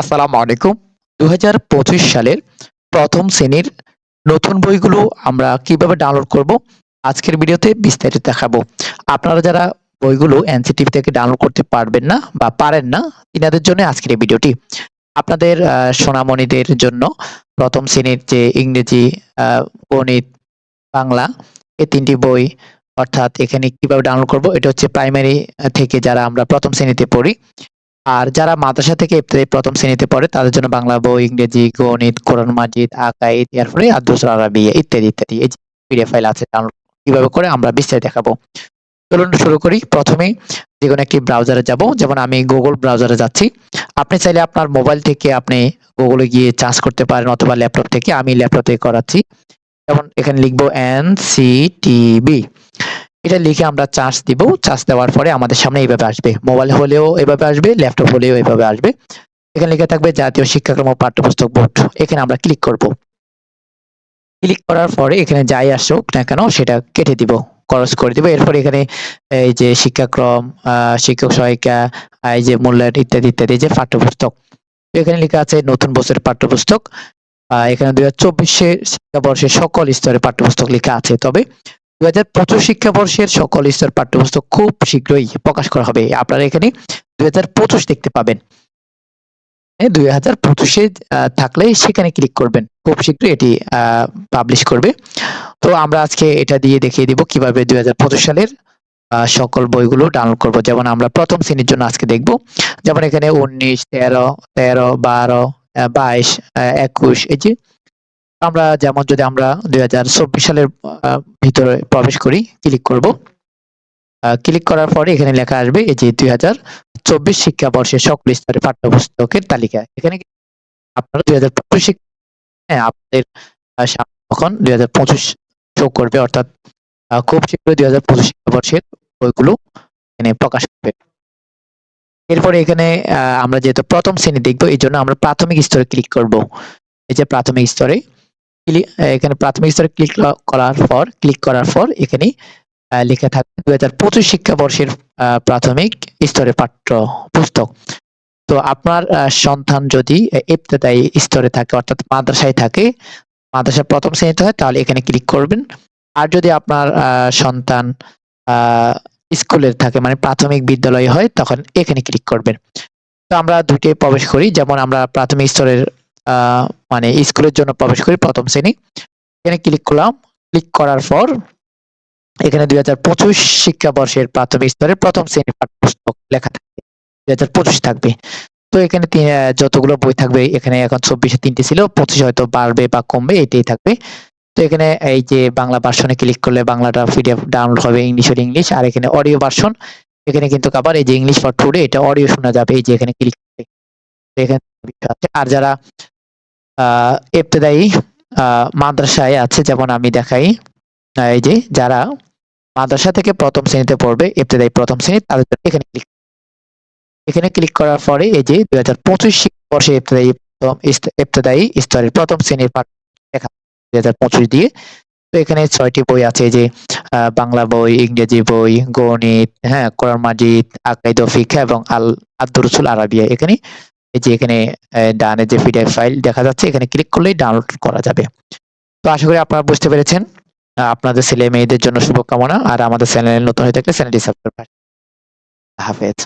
আসসালামু আলাইকুম। দু হাজার পঁচিশ সালের প্রথম শ্রেণির নতুন বইগুলো আমরা কীভাবে ডাউনলোড করব, আজকের ভিডিওতে বিস্তারিত দেখাবো। আপনারা যারা বইগুলো এনসিটিভি থেকে ডাউনলোড করতে পারবেন না বা পারেন না তিনাদের জন্য আজকের এই ভিডিওটি। আপনাদের সোনামণিদের জন্য প্রথম শ্রেণির যে ইংরেজি গণিত, বাংলা, এই তিনটি বই অর্থাৎ এখানে কীভাবে ডাউনলোড করব, এটা হচ্ছে প্রাইমারি থেকে যারা আমরা প্রথম শ্রেণীতে পড়ি আর যারা মাদ্রাসা থেকে প্রথম শ্রেণীতে পড়ে, তাদের জন্য বাংলা বই, ইংরেজি, গণিত, কোরআন মাজিদ, আকাইদ, এরপরে আব্দুল আরবিয়া ইত্যাদি ইত্যাদি। এই পিডিএফ ফাইল আছে ডাউনলোড কীভাবে করে আমরা বিস্তারিত দেখাবো। চলুন শুরু করি। প্রথমে যে কোনো একটি ব্রাউজারে যাব। যেমন আমি গুগল ব্রাউজারে যাচ্ছি। আপনি চাইলে আপনার মোবাইল থেকে আপনি গুগলে গিয়ে চার্জ করতে পারেন অথবা ল্যাপটপ থেকে। আমি ল্যাপটপ থেকে করাচ্ছি। যেমন এখানে লিখব এন সি টিভি এটা লিখে আমরা চার্জ দিব। চার্জ দেওয়ার পরে আমাদের সামনে এইভাবে আসবে। মোবাইল হলেও এভাবে আসবে ল্যাপটপ হলেও এভাবে আসবে। এখানে লিখে থাকবে জাতীয় শিক্ষাক্রম পাঠ্যপুস্তক বোর্ড। এখানে আমরা ক্লিক করব। ক্লিক করার পরে এখানে যাই আসুক না কেন, সেটা কেটে দিব, খরচ করে দিব। এরপর এখানে এই যে শিক্ষাক্রম শিক্ষক সহায়িকা এই যে মূল্যায়ন ইত্যাদি ইত্যাদি যে পাঠ্যপুস্তক। এখানে লেখা আছে নতুন বছরের পাঠ্যপুস্তক। এখানে দুই হাজার চব্বিশে শিক্ষাবর্ষের সকল স্তরের পাঠ্যপুস্তক লেখা আছে। তবে দুই হাজার পঁচিশ শিক্ষাবর্ষের সকল স্তর পাঠ্যপুস্তক খুব শীঘ্রই প্রকাশ করা হবে। আপনারা এখানে দুই হাজার পঁচিশ দেখতে পাবেন। দুই হাজার পঁচিশে থাকলে সেখানে ক্লিক করবেন। খুব শীঘ্রই এটি পাবলিশ করবে। তো আমরা আজকে এটা দিয়ে দেখিয়ে দিব কীভাবে দুই হাজার পঁচিশ সালের সকল বইগুলো ডাউনলোড করব। যেমন আমরা প্রথম শ্রেণির জন্য আজকে দেখব। যেমন এখানে উনিশ, তেরো তেরো, বারো বাইশ একুশ, এই যে আমরা যেমন যদি আমরা দুই হাজার চব্বিশ সালের ভিতরে প্রবেশ করি ক্লিক করব। ক্লিক করার পরে এখানে লেখা আসবে এই যে দুই হাজার চব্বিশ শিক্ষাবর্ষের সকল স্তরের পাঠ্যপুস্তকের তালিকা। এখানে আপনারা দুই হাজার পঁচিশ হ্যাঁ আপনাদের তখন দুই হাজার পঁচিশ শো করবে, অর্থাৎ খুব শীঘ্রই দুই হাজার পঁচিশ শিক্ষাবর্ষের বইগুলো এখানে প্রকাশ করবে এরপরে এখানে আমরা যেহেতু প্রথম শ্রেণি দেখব, এই জন্য আমরা প্রাথমিক স্তরে ক্লিক করব। এই যে প্রাথমিক স্তরে এখানে প্রাথমিক স্তরে ক্লিক করার পর, ক্লিক করার পর এখানে লেখা থাকবে দুই হাজার পঁচিশ শিক্ষাবর্ষের প্রাথমিক স্তরে পাঠ্য পুস্তক। তো আপনার সন্তান যদি ইবতেদায়ী স্তরে থাকে, অর্থাৎ মাদ্রাসায় থাকে মাদ্রাসা প্রথম শ্রেণীতে হয়, তাহলে এখানে ক্লিক করবেন। আর যদি আপনার সন্তান স্কুলের থাকে মানে প্রাথমিক বিদ্যালয় হয়, তখন এখানে ক্লিক করবেন। তো আমরা দুটি প্রবেশ করি, যেমন আমরা প্রাথমিক স্তরের মানে স্কুলের জন্য প্রবেশ করি প্রথম শ্রেণি। এখানে ক্লিক করলাম। ক্লিক করার পর এখানে দুই হাজার পঁচিশ শিক্ষাবর্ষের প্রাথমিক স্তরের প্রথম শ্রেণির পাঠ্যপুস্তক লেখা থাকবে দুই হাজার পঁচিশ থাকবে। তো এখানে যতগুলো বই থাকবে, এখানে এখন চব্বিশে তিনটে ছিল, পঁচিশ হয়তো বাড়বে বা কমবে, এটাই থাকবে। তো এখানে এই যে বাংলা ভার্সনে ক্লিক করলে বাংলাটা পিডিএফ ডাউনলোড হবে ইংলিশ হলে ইংলিশ আর এখানে অডিও ভার্সন এখানে কিন্তু আবার এই যে ইংলিশ ফর টুডে এটা অডিও শোনা যাবে, এই যে এখানে ক্লিক করলে। তো এখানে আর যারা আহ মাদ্রাসায় আছে যেমন আমি দেখাই। এই যে যারা মাদ্রাসা থেকে প্রথম শ্রেণীতে পড়বে, ইবতেদায়ী প্রথম শ্রেণি, তাদের এখানে ক্লিক এখানে ক্লিক করার পরে এই যে দুই হাজার পঁচিশ শিক্ষাবর্ষে ইবতেদায়ী প্রথম ইস্ত- স্তরের প্রথম শ্রেণির পাঠ দেখা দুই হাজার পঁচিশ দিয়ে। তো এখানে ছয়টি বই আছে যে বাংলা বই, ইংরেজি বই, গণিত হ্যাঁ কোরআন মাজিদ, আকাইদ ফিকা এবং আল আব্দুরসুল আরাবিয়া এখানে এই যে এখানে ডানে যে পিডিএফ ফাইল দেখা যাচ্ছে, এখানে ক্লিক করলেই ডাউনলোড করা যাবে। তো আশা করি আপনারা বুঝতে পেরেছেন আপনাদের ছেলে মেয়েদের জন্য শুভকামনা, আর আমাদের চ্যানেল নতুন হয়ে থাকলে চ্যানেলটি সাবস্ক্রাইব হাফেজ।